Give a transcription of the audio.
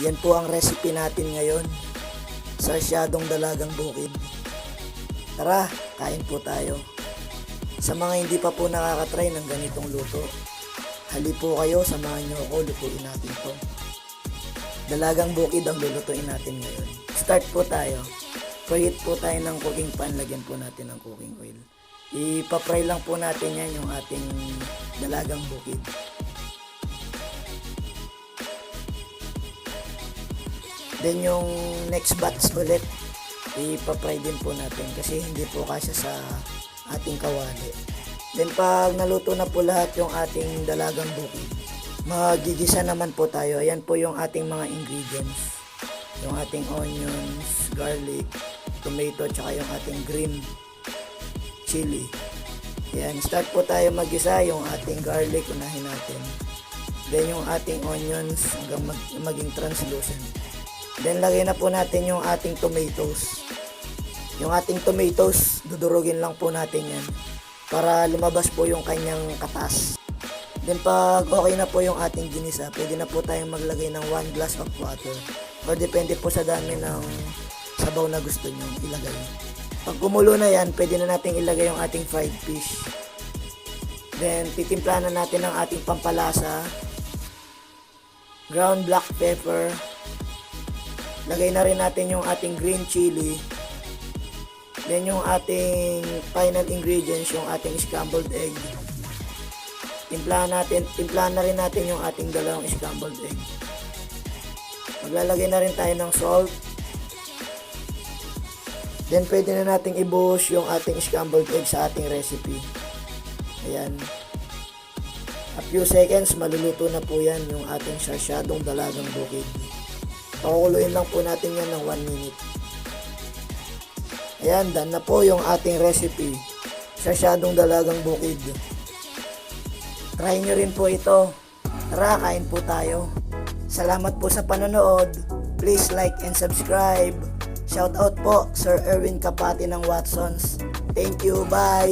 Yan po ang recipe natin ngayon. Sarsyadong dalagang bukid. Tara, kain po tayo. Sa mga hindi pa po nakakatry ng ganitong luto, hali po kayo, samahan nyo ako, lutuin natin to. Dalagang bukid ang lulutuin natin ngayon. Start po tayo. Preheat po tayo ng cooking pan, lagyan po natin ng cooking oil. Ipapry lang po natin yan yung ating dalagang bukid. Then yung next batch ulit, ipapry din po natin kasi hindi po kasya sa ating kawali. Then pag naluto na po lahat yung ating dalagang bukid, magigisa naman po tayo. Ayan po yung ating mga ingredients. Yung ating onions, garlic, tomato, tsaka yung ating green chili. Ayan, start po tayo magisa yung ating garlic, unahin natin. Then yung ating onions hanggang mag- maging translucent. Then lagay na po natin yung ating tomatoes. Yung ating tomatoes, dudurugin lang po natin yan para lumabas po yung kanyang katas. Then pag okay na po yung ating ginisa, pwede na po tayong maglagay ng 1 glass of water. Or depende po sa dami ng sabaw na gusto nyo ilagay. Pag kumulo na yan, pwede na natin ilagay yung ating fried fish. Then titimpla na natin ang ating pampalasa. Ground black pepper. Lagay na rin natin yung ating green chili. Then yung ating final ingredients, yung ating scrambled egg. Timplahan natin, timplahan na rin natin yung ating dalawang scrambled egg. Maglalagay na rin tayo ng salt. Then pwede na nating ibuhos yung ating scrambled egg sa ating recipe. Ayan. A few seconds, maluluto na po yan yung ating sarsyadong dalagang bukid. Pakukuluin lang po natin yan ng 1 minute. Ayan, done na po yung ating recipe. Sarsyadong dalagang bukid. Try nyo rin po ito. Tara, kain po tayo. Salamat po sa panonood. Please like and subscribe. Shout out po Sir Erwin Kapati ng Watsons. Thank you. Bye.